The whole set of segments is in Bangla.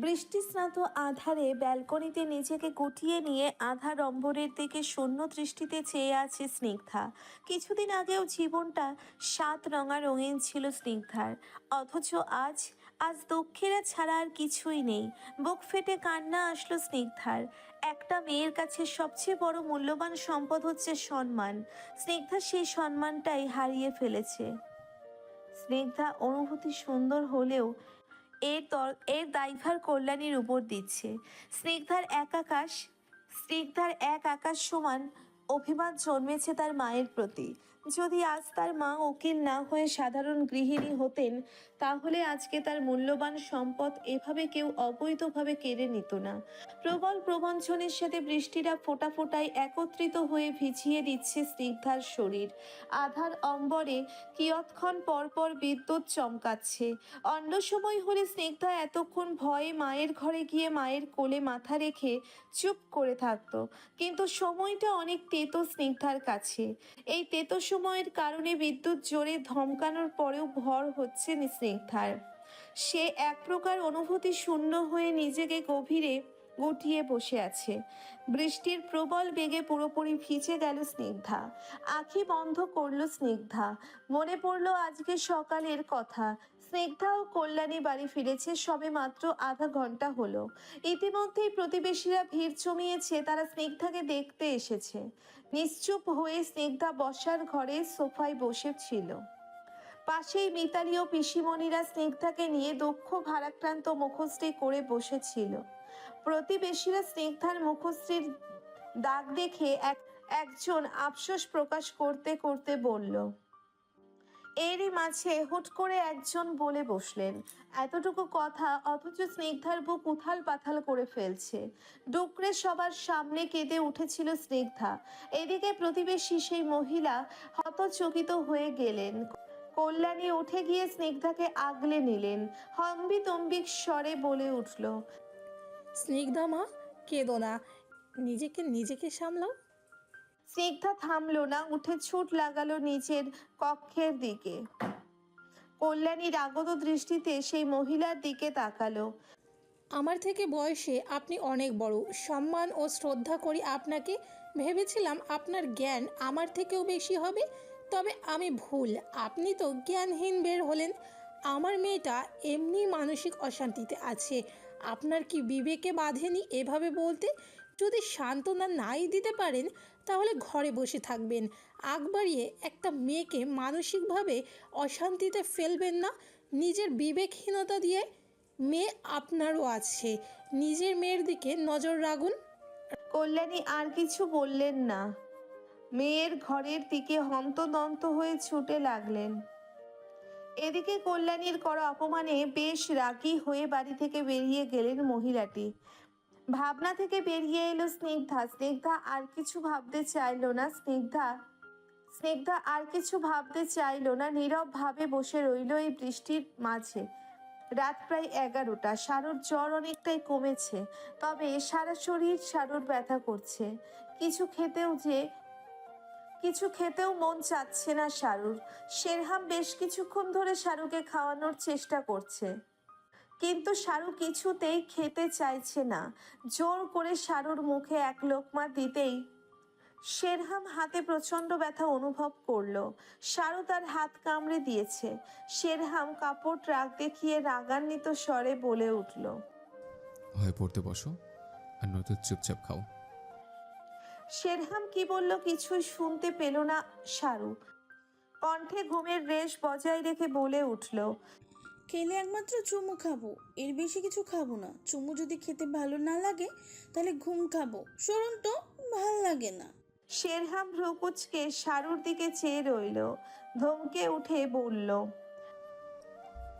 বৃষ্টিস্নাত আধারে ব্যালকনিতে নিজেকে গুটিয়ে নিয়ে আধা অম্বরের দিকে শূন্য দৃষ্টিতে চেয়ে আছে স্নিগ্ধা। কিছুদিন আগেও জীবনটা সাত রঙা রঙিন ছিল স্নিগ্ধার। অথচ আজ আজ দুঃখেরা ছাড়া আর কিছুই নেই। বুক ফেটে কান্না আসলো স্নিগ্ধার। একটা মেয়ের কাছে সবচেয়ে বড় মূল্যবান সম্পদ হচ্ছে সম্মান। স্নিগ্ধা সেই সম্মানটাই হারিয়ে ফেলেছে। স্নিগ্ধা অনুভূতি সুন্দর হলেও এর তর এর দায়ভার কল্যাণীর উপর দিচ্ছে। স্নিগ্ধার এক আকাশ, স্নিগ্ধার এক আকাশ সমান অভিমান জন্মেছে তার মায়ের প্রতি। যদি আজ তার মা উকিল না হয়ে সাধারণ গৃহিণী হতেন, তাহলে আজকে তার মূল্যবান সম্পদ এভাবে কেউ অবৈধভাবে কেড়ে নিত না। প্রবল প্রবঞ্চনের সাথে বৃষ্টিরা ফোঁটা ফোঁটায় একত্রিত হয়ে ভিজিয়ে দিচ্ছে স্নিগ্ধার শরীর। আধার অম্বরে কিয়ৎক্ষণ পরপর বিদ্যুৎ চমকাচ্ছে। অন্য সময় হলে স্নিগ্ধা এতক্ষণ ভয়ে মায়ের ঘরে গিয়ে মায়ের কোলে মাথা রেখে চুপ করে থাকতো। কিন্তু সময়টা অনেক তেতো স্নিগ্ধার কাছে। এই তেতো সময়ের কারণে বিদ্যুৎ জোরে ধমকানোর পরেও ভর হচ্ছে স্নিগ্ধার। সে এক প্রকার অনুভূতি শূন্য হয়ে নিজেকে গভীরে গুটিয়ে বসে আছে। বৃষ্টির প্রবল বেগে পুরোপুরি ভিজে গেল স্নিগ্ধা। আখি বন্ধ করল স্নিগ্ধা। মনে পড়ল আজকে সকালের কথা। স্নিগ্ধা ও কল্যাণী বাড়ি ফিরেছে সবে মাত্র আধা ঘণ্টা হলো। ইতিমধ্যেই প্রতিবেশীরা ভিড় জমিয়েছে, তারা স্নিগ্ধাকে দেখতে এসেছে। নিশ্চুপ হয়ে স্নিগ্ধা বসার ঘরে সোফায় বসেছিল পাশেই মিতালি ও পিসিমণিরা স্নিগ্ধাকে নিয়ে দক্ষ ভারাক্রান্ত মুখশ্রী করে বসেছিল। প্রতিবেশীরা স্নিগ্ধার মুখশ্রীর দাগ দেখে এক একজন আফসোস প্রকাশ করতে করতে বলল এরই মাঝে হুট করে একজন বলে বসলেন। এতটুকু কথা অথচ স্নিগ্ধার বুক উথাল পাথাল করে ফেলছে। ডুকরে সবার সামনে কেঁদে উঠেছিল স্নিগ্ধা। এদিকে প্রতিবেশী সেই মহিলা হতচকিত হয়ে গেলেন। কল্যাণী উঠে গিয়ে স্নিগ্ধাকে আগলে নিলেন। হম্বি তম্বিক স্বরে বলে উঠল, স্নিগ্ধা মা, কেঁদো না। নিজেকে নিজেকে সামলাও। স্নিগ্ধা থামলো না, উঠে ছুট লাগালো নিচের কক্ষের দিকে। কল্যাণীর আগত দৃষ্টিতে সেই মহিলার দিকে তাকালো। আমার থেকে বয়সে আপনি অনেক বড়, সম্মান ও শ্রদ্ধা করি আপনাকে। ভেবেছিলাম আপনার জ্ঞান আমার থেকেও বেশি হবে, তবে আমি ভুল। আপনি তো জ্ঞানহীন বের হলেন। আমার মেয়েটা এমনি মানসিক অশান্তিতে আছে। আপনার কি বিবেকে বাঁধেনি এভাবে বলতে? যদি সান্ত্বনা নাই দিতে পারেন, তাহলে ঘরে বসে থাকবেন। আগ বাড়িয়ে একটা মেয়েকে মানসিকভাবে অশান্তিতে ফেলবেন না। নিজের বিবেকহীনতা দিয়ে মেয়ে আপনারও আছে। নিজের মেয়ের দিকে নজর রাখুন। কল্যাণী আর কিছু বললেন না। মেয়ের ঘরের দিকে হন্তদন্ত হয়ে ছুটে লাগলেন। এদিকে কল্যাণীর করা অপমানে বেশ রাগী হয়ে বাড়ি থেকে বেরিয়ে গেলেন মহিলাটি। ভাবনা থেকে বেরিয়ে এলো স্নিগ্ধা। স্নিগ্ধা আর কিছু ভাবতে চাইলো না। স্নিগ্ধা স্নিগ্ধা আর কিছু ভাবতে চাইলো না। নীরব ভাবে বসে রইল এই বৃষ্টির মাঝে। রাত প্রায় এগারোটা। সারুর জ্বর অনেকটাই কমেছে, তবে সারা শরীর সারুর ব্যথা করছে। কিছু খেতেও যে, কিছু খেতেও মন চাচ্ছে না সারুর শেরহাম বেশ কিছুক্ষণ ধরে সারুকে খাওয়ানোর চেষ্টা করছে। কিন্তু সারু কিছুতেই খেতে চাইছে না। জোর করে সারুর মুখে এক লোকমা দিতেই শেরহাম হাতে প্রচণ্ড ব্যথা অনুভব করল। সারু তার হাত কামড়ে দিয়েছে। শেরহাম কাপড় রাগ দেখিয়ে রাগান্বিত স্বরে বলে উঠল হয় পড়তে বসো আর নয়তো চুপচাপ খাও। শেরহাম কি বলল কিছুই শুনতে পেল না সারু। কণ্ঠে ঘুমের রেশ বজায় রেখে বলে উঠল খেলে একমাত্র চুমু খাব। এর বেশি কিছু খাব না। চুমু যদি খেতে ভালো না লাগে তাহলে ঘুম খাব। সরুন তো ভালো লাগে না। শেরহাম ভ্রুকুচকে সারুর দিকে চেয়ে রইল। ধমকে উঠে বলল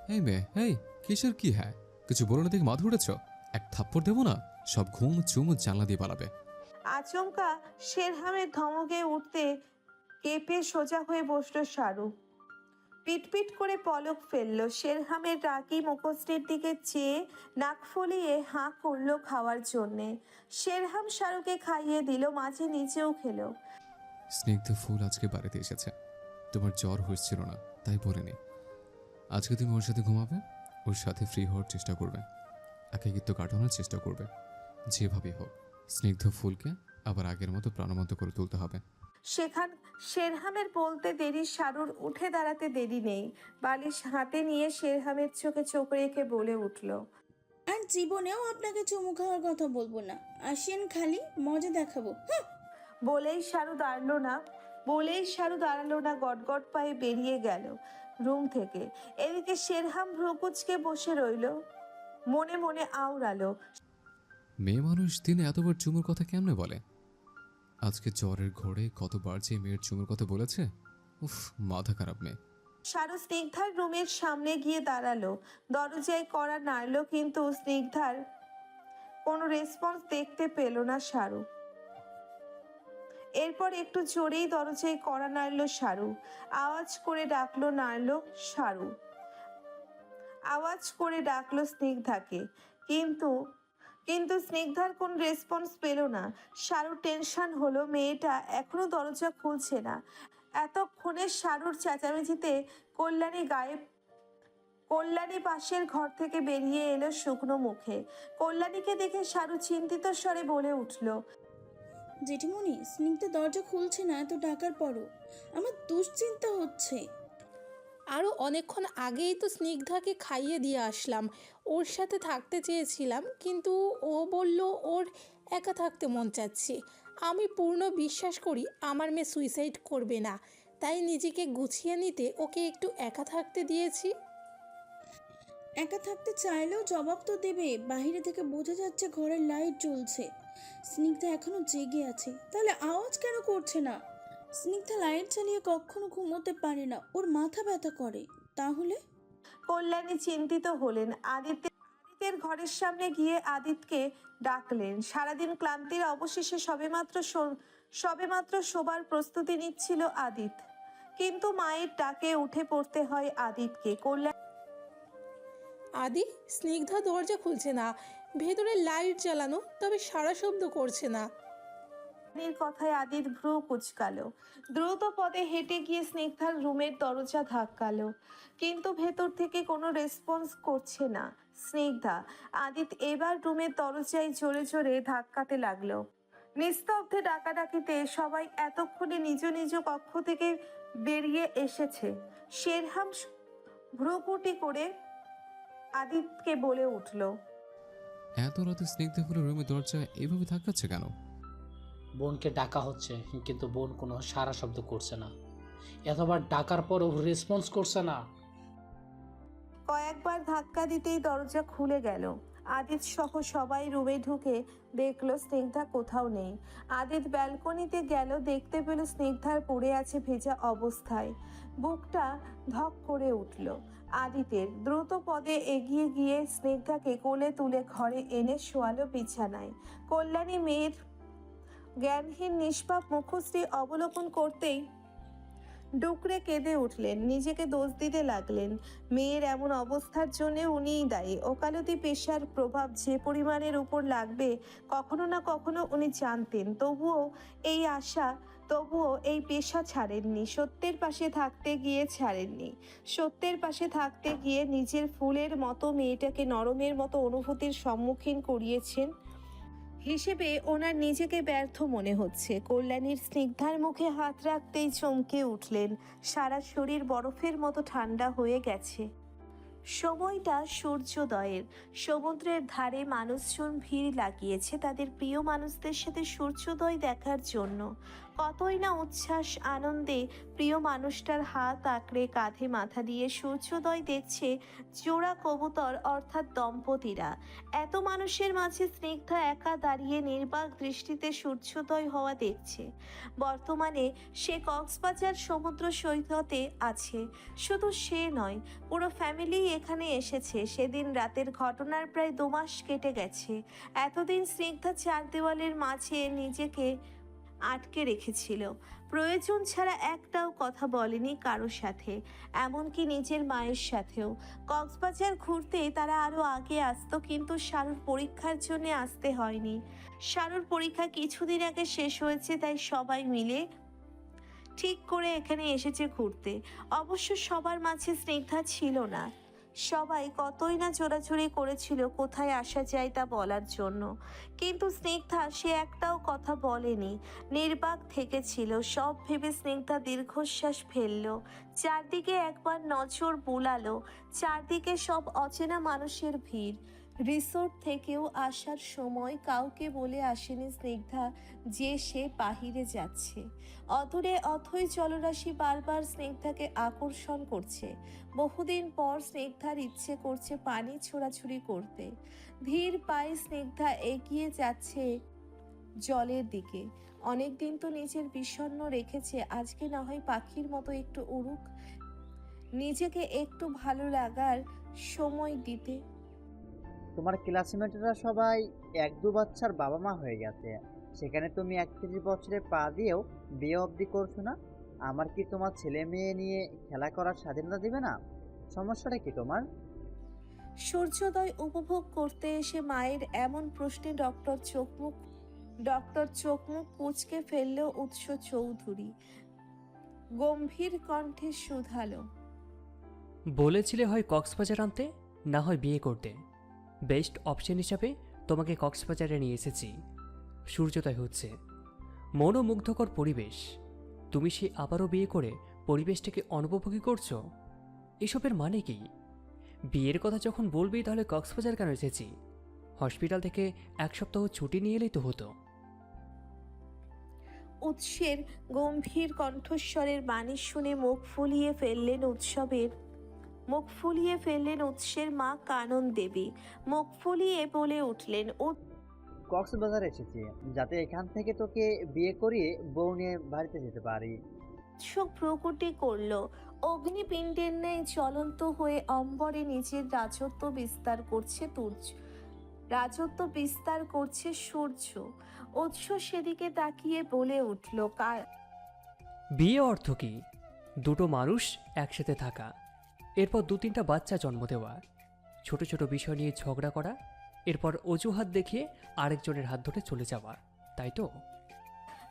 এই মেয়ে এই কিসের কি হ্যাঁ? কিছু বলো না দেখে মাথা উঠেছ? এক থাপ্পড় দেবো না? সব ঘুম চুমু জানলা দিয়ে পালাবে। আচমকা শেরহামের ধমকে উঠতে কেঁপে সোজা হয়ে বসল শারু পিটপিট করে পলক ফেলল। শেরহামের রাগি মুখশ্রীর দিকে চেয়ে নাক ফলিয়ে হাঁ করল খাওয়ার জন্যে। শেরহাম শাহরুখকে খাইয়ে দিল, মাঝে নিচেও খেলো। স্নিগ্ধ ফুল আজকে বাড়িতে এসেছে। তোমার জ্বর হচ্ছিল না, তাই বলিনি। আজকে তুমি ওর সাথে ঘুমাবে, ওর সাথে ফ্রি হওয়ার চেষ্টা করবে। একাকিত্ব কাটানোর চেষ্টা করবে। যেভাবে হোক, স্নিগ্ধ ফুলকে আবার আগের মতো প্রাণবন্ত করে তুলতে হবে। সেখান শেরহামের বলতে দেরি শারুর উঠে দাঁড়াতে দেরি নেই। বালিশ হাতে নিয়ে শেরহামের চোখে চোখ রেখে বলে উঠল আর জীবনেও আপনাকে চুমু খাওয়ার কথা বলব না। আসেন খালি মজা দেখাবো। বলেই শারু দাঁড়াল না বলেই শারু দাঁড়াল না গটগট পায়ে বেরিয়ে গেল রুম থেকে। এদিকে শেরহাম ভ্রকুচকে বসে রইল মনে মনে আওড়ালো মেয়ে মানুষ দিনে এতবার চুমুর কথা কেমনে বলে? আজকে জ্বরের ঘোরে কতবার যে মেয়ের চুমুর কথা বলেছে? উফ, মাথা খারাপ মেয়ে। শারু স্নিগ্ধার রুমের সামনে গিয়ে দাঁড়াল। দরজায় করা নাড়ল কিন্তু স্নিগ্ধার কোনো রেসপন্স দেখতে পেল না শারু এরপর একটু জোরেই দরজায় করা নাড়ল শারু আওয়াজ করে ডাকলো নাড়ল শারু আওয়াজ করে ডাকলো স্নিগ্ধাকে। কিন্তু কিন্তু স্নিগ্ধার কোন রেসপন্স পেল না। শারু টেনশন হলো, মেয়েটা এখনও দরজা খুলছে না। এতক্ষণে শারুর চেঁচামেচিতে কল্যাণী গায়েব কল্যাণী পাশের ঘর থেকে বেরিয়ে এলো শুকনো মুখে। কল্যাণীকে দেখে শারু চিন্তিত স্বরে বলে উঠল, জেঠিমণি, স্নিগ্ধ দরজা খুলছে না, এত ডাকার পরও। আমার দুশ্চিন্তা হচ্ছে। আরও অনেকক্ষণ আগেই তো স্নিগ্ধাকে খাইয়ে দিয়ে আসলাম। ওর সাথে থাকতে চেয়েছিলাম, কিন্তু ও বলল ওর একা থাকতে মন চাচ্ছে। আমি পূর্ণ বিশ্বাস করি আমার মেয়ে সুইসাইড করবে না। তাই নিজেকে গুছিয়ে নিতে ওকে একটু একা থাকতে দিয়েছি। একা থাকতে চাইলেও জবাব তো দেবে। বাইরে থেকে বোঝা যাচ্ছে ঘরের লাইট জ্বলছে। স্নিগ্ধা এখনও জেগে আছে। তাহলে আওয়াজ কেন করছে না? স্নিগ্ধা লাইট চালিয়ে কখনো ঘুমোতে পারে না। ওর মাথা ব্যথা করে। তাহলে? কল্যাণী চিন্তিত হলেন। আদিত্য আদিত্যের ঘরের সামনে গিয়ে আদিত্যকে ডাকলেন। সারাদিন ক্লান্তির অবশেষে সবেমাত্র শো- সবেমাত্র শোবার প্রস্তুতি নিচ্ছিল আদিত কিন্তু মায়ের ডাকে উঠে পড়তে হয় আদিতকে কল্যাণ আদি স্নিগ্ধা দরজা খুলছে না। ভেতরে লাইট জ্বালানো তবে সারা শব্দ করছে না। স্নিগ্ধার কথায় আদিত ভ্রু কুচকালো। দ্রুত পদে হেঁটে গিয়ে স্নিগ্ধার রুমের দরজা ধাক্কালো। কিন্তু ভেতর থেকে কোনো রেসপন্স করছে না। স্নিগ্ধা, আদিত এবার রুমের দরজায় জোরে জোরে ধাক্কাতে লাগল। নিস্তব্ধে ডাকাডাকিতে সবাই এতক্ষণে নিজ নিজ কক্ষ থেকে বেরিয়ে এসেছে। শেরহাম ভ্রুকুটি করে আদিতকে বলে উঠল, এত রাতে স্নিগ্ধ ফুলের রুমের দরজা এভাবে থাকাচ্ছে কেন? বোনকে ডাকা হচ্ছে, কিন্তু বোন কোনো সারা শব্দ করছে না। এতবার ডাকার পরও রেসপন্স করছে না। কয়েকবার ধাক্কা দিতেই দরজা খুলে গেল। আদিত সহ সবাই রুমে ঢুকে দেখল স্নিগ্ধা কোথাও নেই। আদিত ব্যালকনিতে গেল, দেখতে পেল স্নিগ্ধার পড়ে আছে ভেজা অবস্থায়। বুকটা ধক করে উঠল। আদিতের দ্রুত পদে এগিয়ে গিয়ে স্নিগ্ধাকে কোলে তুলে ঘরে এনে শোয়ালো বিছানায়। কল্যাণী মেয়ের জ্ঞানহীন, নিষ্পাপ মুখশ্রী অবলোকন করতেই ডুকরে কেঁদে উঠলেন, নিজেকে দোষ দিতে লাগলেন। মেয়ের এমন অবস্থার জন্য উনিই দায়ী। ওকালতি পেশার প্রভাব যে পরিমাণের উপর লাগবে, কখনো না কখনো উনি জানতেন। তবুও এই আশা, তবুও এই পেশা ছাড়েননি। সত্যের পাশে থাকতে গিয়ে ছাড়েননি। সত্যের পাশে থাকতে গিয়ে নিজের ফুলের মতো মেয়েটাকে নরমের মতো অনুভূতির সম্মুখীন করিয়েছেন হিসেবে ওনার নিজেকে ব্যর্থ মনে হচ্ছে। কল্যাণীর স্নিগ্ধার মুখে হাত রাখতেই চমকে উঠলেন। সারা শরীর বরফের মতো ঠান্ডা হয়ে গেছে। সময়টা সূর্যোদয়ের। সমুদ্রের ধারে মানুষজন ভিড় লাগিয়েছে তাদের প্রিয় মানুষদের সাথে সূর্যোদয় দেখার জন্য। কতই না উচ্ছ্বাস, আনন্দে প্রিয় মানুষটার হাত আঁকড়ে কাঁধে মাথা দিয়ে সূর্যোদয় দেখছে জোড়া কবুতর অর্থাৎ দম্পতিরা। এত মানুষের মাঝে স্নিগ্ধা একা দাঁড়িয়ে নির্বাক দৃষ্টিতে সূর্যোদয় হওয়া দেখছে। বর্তমানে সে কক্সবাজার সমুদ্র সৈকতে আছে। শুধু সে নয়, পুরো ফ্যামিলি এখানে এসেছে, সেদিন রাতের ঘটনার প্রায় দু মাস কেটে গেছে। এতদিন স্নিগ্ধা চার দেওয়ালের মাঝে নিজেকে আটকে রেখেছিল। প্রয়োজন ছাড়া একটাও কথা বলেনি কারও সাথে, এমনকি নিজের মায়ের সাথেও। কক্সবাজার ঘুরতে তারা আরও আগে আসতো, কিন্তু শারুর পরীক্ষার জন্য আসতে হয়নি। শারুর পরীক্ষা কিছুদিন আগে শেষ হয়েছে, তাই সবাই মিলে ঠিক করে এখানে এসেছে ঘুরতে। অবশ্য সবার মাঝে স্নিগ্ধা ছিল না। সবাই কতই না চোরাচুরি করেছিল, কোথায় আসা যায় তা বলার জন্য। কিন্তু স্নিগ্ধা, সে একটাও কথা বলেনি। নির্বাক থেকেছিল, সব ভেবে স্নিগ্ধা দীর্ঘশ্বাস ফেলল। চারদিকে একবার নজর বোলালো, চারদিকে সব অচেনা মানুষের ভিড়। রিসোর্ট থেকেও আসার সময় কাউকে বলে আসেনি স্নিগ্ধা যে সে বাহিরে যাচ্ছে। অদূরে অথই জলরাশি বারবার স্নিগ্ধাকে আকর্ষণ করছে। বহুদিন পর স্নিগ্ধার ইচ্ছে করছে পানি ছোড়াছুড়ি করতে। ধীর পায়ে স্নিগ্ধা এগিয়ে যাচ্ছে জলের দিকে। অনেকদিন তো নিজের বিষণ্ণ রেখেছে, আজকে না হয় পাখির মতো একটু উড়ুক। নিজেকে একটু ভালো লাগার সময় দিতে তোমার ক্লাসমেটরা সবাই এক দু বাচ্চার বাবা মা হয়ে গেছে। সেখানে তুমি একত্রিশ বছরে পা দিয়েও বিয়ে অবধি করছ না? আমার কি তোমার ছেলে মেয়ে নিয়ে খেলা করার স্বাধীনতা দিবে না? সমস্যাটা কি তোমার? সূর্যোদয় উপভোগ করতে এসে মায়ের এমন প্রশ্নে ডক্টর চোখমুখ ডক্টর চোখমুখ কুচকে ফেলল উৎস চৌধুরী। গম্ভীর কণ্ঠে শুধালো। বলেছিলে হয় কক্সবাজার আনতে না হয় বিয়ে করতে। বেস্ট অপশন হিসাবে তোমাকে কক্সবাজারে নিয়ে এসেছি। সূর্যোদয় হচ্ছে। মনোমুগ্ধকর পরিবেশ। তুমি সে আবারও বিয়ে করে পরিবেশটাকে অনুপভোগী করছ? এসবের মানে কি? বিয়ের কথা যখন বলবি তাহলে কক্সবাজার কেন এসেছি? হসপিটাল থেকে এক সপ্তাহ ছুটি নিয়ে এলেই তো হতো। উৎসের গম্ভীর কণ্ঠস্বরের বাণী শুনে মুখ ফুলিয়ে ফেললেন উৎসবের মুখ ফুলিয়ে ফেললেন উৎসের মা কানন দেবী। মুখ ফুলিয়ে বলে উঠলেন ও কক্সবাজার এসেছি। যাতে এখান থেকে তোকে বিয়ে করিয়ে বউ নিয়ে বাড়িতে যেতে পারি। উৎসব প্রকটি করল। অগ্নিপিণ্ডের ন্যায় জ্বলন্ত হয়ে অম্বরে নিজের রাজত্ব বিস্তার করছে তুর্য। রাজত্ব বিস্তার করছে সূর্য। উৎস সেদিকে তাকিয়ে বলে উঠল কার বিয়ে অর্থ কি? দুটো মানুষ একসাথে থাকা। এরপর দু তিনটা বাচ্চা জন্ম দেওয়া ছোট ছোট বিষয় নিয়ে ঝগড়া করা এরপর অজুহাত দেখিয়ে আরেকজনের হাত ধরে চলে যাওয়া তাই তো?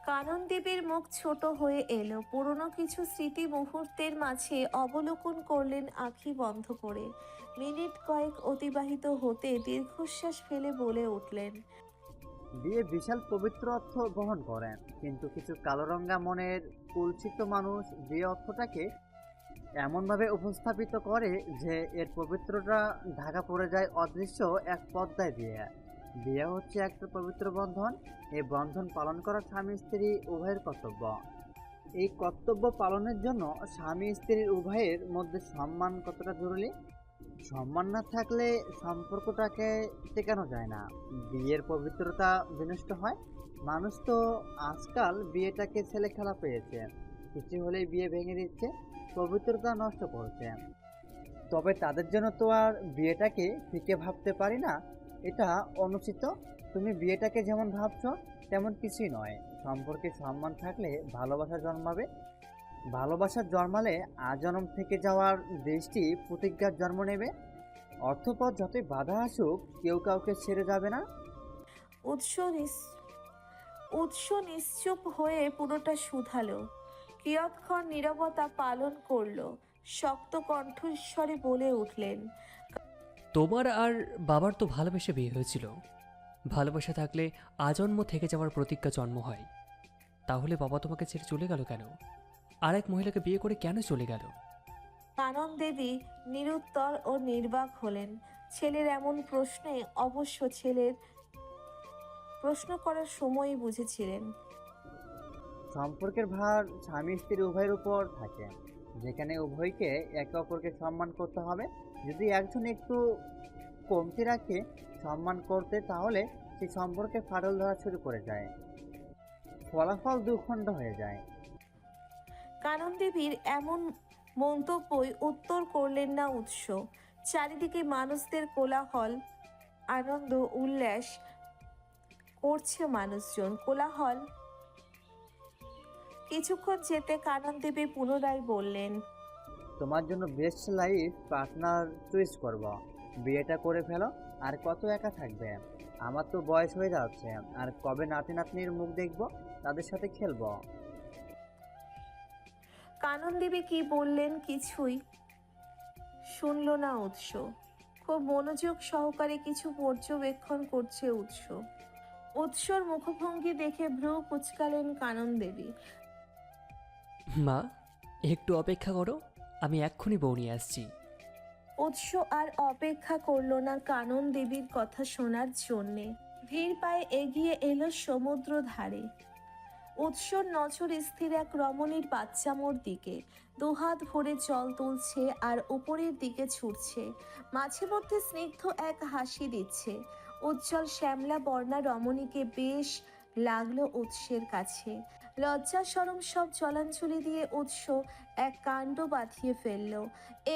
কানন দেবীর মুখ ছোট হয়ে এলো। পুরনো কিছু স্মৃতি মুহূর্তের মাঝে অবলোকন করলেন আঁখি বন্ধ করে। মিনিট কয়েক অতিবাহিত হতে দীর্ঘশ্বাস ফেলে বলে উঠলেন বিয়ে বিশাল পবিত্র অর্থ বহন করেন কিন্তু কিছু কালোরঙ্গা মনের কুলসিত মানুষ বিয়ে অর্থটাকে এমনভাবে উপস্থাপিত করে যে এর পবিত্রটা ঢাকা পড়ে যায় অদৃশ্য এক পদ্মায় দিয়ে। বিয়ে হচ্ছে একটা পবিত্র বন্ধন। এই বন্ধন পালন করা স্বামী, স্ত্রী, উভয়ের কর্তব্য। এই কর্তব্য পালনের জন্য স্বামী স্ত্রীর উভয়ের মধ্যে সম্মান কতটা জরুরি? সম্মান না থাকলে সম্পর্কটাকে টেকানো যায় না। বিয়ের পবিত্রতা বিনষ্ট হয়। মানুষ তো আজকাল বিয়েটাকে ছেলে খেলা পেয়েছে। কিছু হলেই বিয়ে ভেঙে দিচ্ছে। পবিত্রতা নষ্ট করছে। তবে তাদের জন্য তো আর বিয়েটাকে ফিকে ভাবতে পারি না। এটা অনুচিত। তুমি বিয়েটাকে যেমন ভাবছ, তেমন কিছুই নয়। সম্পর্কে সম্মান থাকলে ভালোবাসা জন্মাবে। ভালোবাসার জন্মালে আজনম থেকে যাওয়ার দেশটি প্রতিজ্ঞার জন্ম নেবে। অর্থপথ যতই বাধা আসুক, কেউ কাউকে ছেড়ে যাবে না। উৎস নিস- উৎস নিশ্চুপ হয়ে পুরোটা শুধালো। কিয়ৎক্ষণ নীরবতা পালন করল শক্ত কণ্ঠস্বরে বলে উঠলেন তোমার আর বাবার তো ভালোবেসে বিয়ে হয়েছিল। ভালোবাসা থাকলে আজন্ম থেকে যাওয়ার প্রতিজ্ঞা জন্ম হয়। তাহলে বাবা তোমাকে ছেড়ে চলে গেল কেন? আরেক মহিলাকে বিয়ে করে কেন চলে গেল? কানন দেবী নিরুত্তর ও নির্বাক হলেন। ছেলের এমন প্রশ্নে অবশ্য ছেলের প্রশ্ন করার সময়ই বুঝেছিলেন। সম্পর্কের ভার স্বামী স্ত্রী উভয়ের উপর থাকে। যেখানে উভয়কে একে অপরকে সম্মান করতে হবে। যদি একজন একটু কমতি রাখে সম্মান করতে, তাহলে সে সম্পর্কে ফাটল ধরা শুরু করে যায় ফলাফল দুখণ্ড হয়ে যায়। কানন দেবীর এমন মন্তব্যই উত্তর করলেন না উৎস। চারিদিকে মানুষদের কোলাহল, আনন্দ, উল্লাস করছে মানুষজন। কোলাহল কিছুক্ষণ যেতে কানন দেবী পুনরায় বললেন তোমার জন্য বেস্ট লাইফ পার্টনার চুইস করব। বিয়েটা করে ফেলো আর কত একা থাকবে? আমার তো বয়স হয়ে যাচ্ছে আর কবে নাতি নাতনির মুখ দেখব তাদের সাথে খেলব। কানন দেবী কি বললেন কিছুই শুনল না উৎস। খুব মনোযোগ সহকারে কিছু পর্যবেক্ষণ করছে উৎস। উৎসর মুখভঙ্গি দেখে ভ্রু কুচকালেন কানন দেবী। মা, একটু অপেক্ষা করো, আমি এক্ষুনি বউ নিয়ে আসছি। উৎস আর অপেক্ষা করল না কানন দেবীর কথা শোনার জন্যে। ভিড় পায়ে এগিয়ে এলো সমুদ্র ধারে। উৎসর নজর স্থির এক রমণীর বাচ্চামোর দিকে। দুহাত ভরে জল তুলছে আর উপরের দিকে ছুটছে। মাঝে মধ্যে স্নিগ্ধ এক হাসি দিচ্ছে। উজ্জ্বল শ্যামলা বর্ণা রমণীকে বেশ লাগল উৎসের কাছে। লজ্জা সরম সব জলাঞ্জলি দিয়ে উৎস এক কাণ্ড বাঁধিয়ে ফেলল।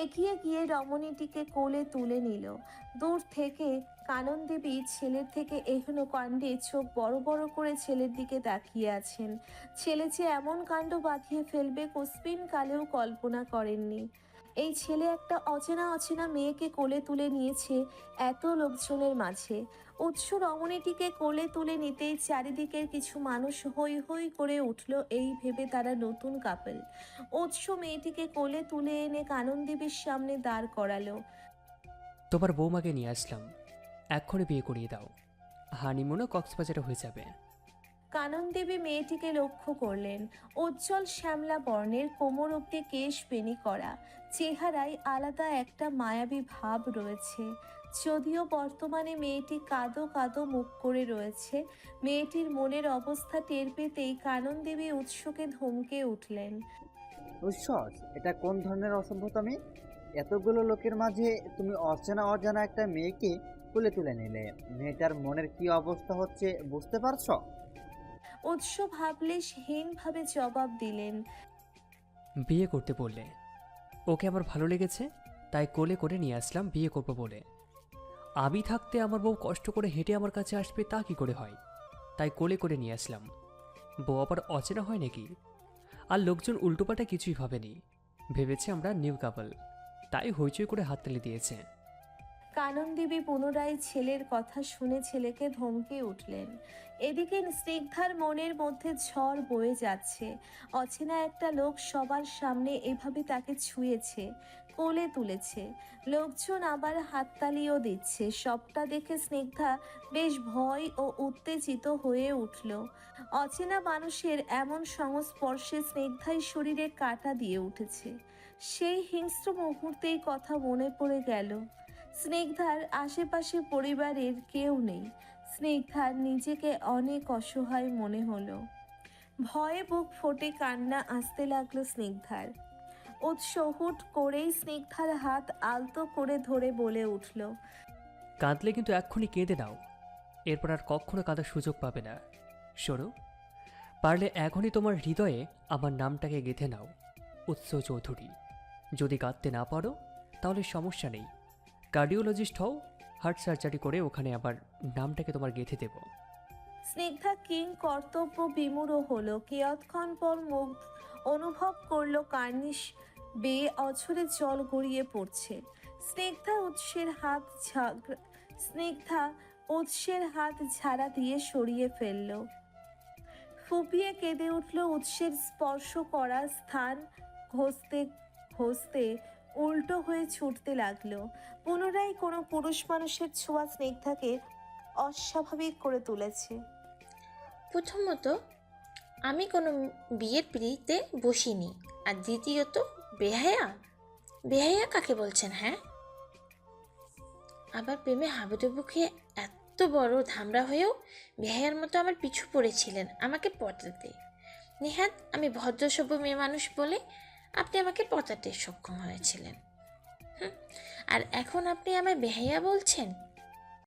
এগিয়ে গিয়ে রমণীটিকে কোলে তুলে নিল। দূর থেকে কানন দেবী ছেলের থেকে এখনও কাণ্ডে চোখ বড় বড় করে ছেলের দিকে তাকিয়ে আছেন। ছেলে যে এমন কাণ্ড বাঁধিয়ে ফেলবে কুসপিন কালেও কল্পনা করেননি। এই ছেলে একটা অচেনা অচেনা মেয়েকে কোলে তুলে নিয়েছে এত লোকজনের মাঝে। উৎস রমণীটিকে কোলে তুলে নিতেই চারিদিকের কিছু মানুষ হৈ হৈ করে উঠল এই ভেবে তারা নতুন কাপেল। উৎস মেয়েটিকে কোলে তুলে এনে কানন দেবীর সামনে দাঁড় করালো। তোমার বৌমাকে নিয়ে আসলাম। এক্ষুনি বিয়ে করিয়ে দাও। হানিমুনও কক্সবাজারে হয়ে যাবে। কানন দেবী মেয়েটিকে লক্ষ্য করলেন। উজ্জ্বল শ্যামলা বর্ণের কোমর অব্দি কেশ বেনি করা। চেহারায় আলাদা একটা মায়াবী ভাব রয়েছে। যদিও বর্তমানে মেয়েটি কাঁদো কাঁদো মুখ করে রয়েছে মেয়েটির মনের অবস্থা টের পেতেই কানন দেবী উৎসকে ধমকে উঠলেন। উচ্ছ্বাস এটা কোন ধরনের অসভ্যতামি এতগুলো লোকের মাঝে তুমি অচেনা অজানা একটা মেয়েকে তুলে তুলে নিলে। মেয়েটার মনের কি অবস্থা হচ্ছে বুঝতে পারছ? উৎস ভাবলেশহীনভাবে জবাব দিলেন। বিয়ে করতে বললে। ওকে আমার ভালো লেগেছে? তাই কোলে করে নিয়ে আসলাম বিয়ে করব বলে। আমি থাকতে আমার বউ কষ্ট করে হেঁটে আমার কাছে আসবে তা কি করে হয়? তাই কোলে করে নিয়ে আসলাম। বউ আবার অচেনা হয় নাকি? আর লোকজন উল্টোপাটা কিছুই ভাবেনি। ভেবেছে আমরা নিউ কাপল। তাই হইচই করে হাততালি দিয়েছে। কানন দেবী পুনরায় ছেলের কথা শুনে ছেলেকে ধমকে উঠলেন। এদিকে স্নিগ্ধার মনের মধ্যে ঝড় বয়ে যাচ্ছে। অচেনা একটা লোক সবার সামনে এভাবে তাকে ছুঁয়েছে, কোলে তুলেছে। লোকজন আবার হাততালিও দিচ্ছে। সবটা দেখে স্নিগ্ধা বেশ ভয় ও উত্তেজিত হয়ে উঠল। অচেনা মানুষের এমন সংস্পর্শে স্নিগ্ধাই শরীরে কাটা দিয়ে উঠেছে। সেই হিংস্র মুহূর্তেই কথা মনে পড়ে গেল। স্নিগ্ধার আশেপাশে পরিবারের কেউ নেই। স্নিগ্ধার নিজেকে অনেক অসহায় মনে হলো। ভয়ে বুক ফোটে কান্না আসতে লাগল স্নিগ্ধার উৎস হুট করেই স্নিগ্ধার হাত আলতো করে ধরে বলে উঠল, কাঁদলে কিন্তু এক্ষুনি কেঁদে নাও। এরপর আর কখনো কাঁদার সুযোগ পাবে না। সরু পারলে এখনই তোমার হৃদয়ে আমার নামটাকে গেঁথে নাও, উৎস চৌধুরী। যদি কাঁদতে না পারো, তাহলে সমস্যা নেই। কার্ডিওলজিস্ট হও, হার্ট সার্জারি করে ওখানে আবার নামটাকে তোমার গেঁথে দেবো। স্নিগ্ধা কিং কর্তব্য বিমূঢ় হলো কিয়ৎক্ষণ পর মুখ অনুভব করল কার্নিশ বেয়ে অছরে জল গড়িয়ে পড়ছে। স্নিগ্ধা উৎসের হাত স্নিগ্ধা উৎসের হাত ঝাড়া দিয়ে সরিয়ে ফেলল। ফুপিয়ে কেঁদে উঠল উৎসের স্পর্শ করা স্থান ঘষতে ঘষতে উল্টো হয়ে ছুটতে লাগল। পুনরায় কোনো পুরুষ মানুষের ছোঁয়া স্নিগ্ধাকে অস্বাভাবিক করে তুলেছে। প্রথমত, আমি কোনো বিয়ের পিড়িতে বসিনি। আর দ্বিতীয়ত, বেহায়া? বেহায়া কাকে বলছেন হ্যাঁ? আবার প্রেমে হাবুডুবু খেয়ে এত বড় ধামড়া হয়েও বেহায়ার মতো আমার পিছু পড়েছিলেন আমাকে পটাতে। নেহাত আমি ভদ্রসভ্য মেয়ে মানুষ বলে আপনি আমাকে পচাতে সক্ষম হয়েছিলেন। আর এখন আপনি আমায় বেহাইয়া বলছেন?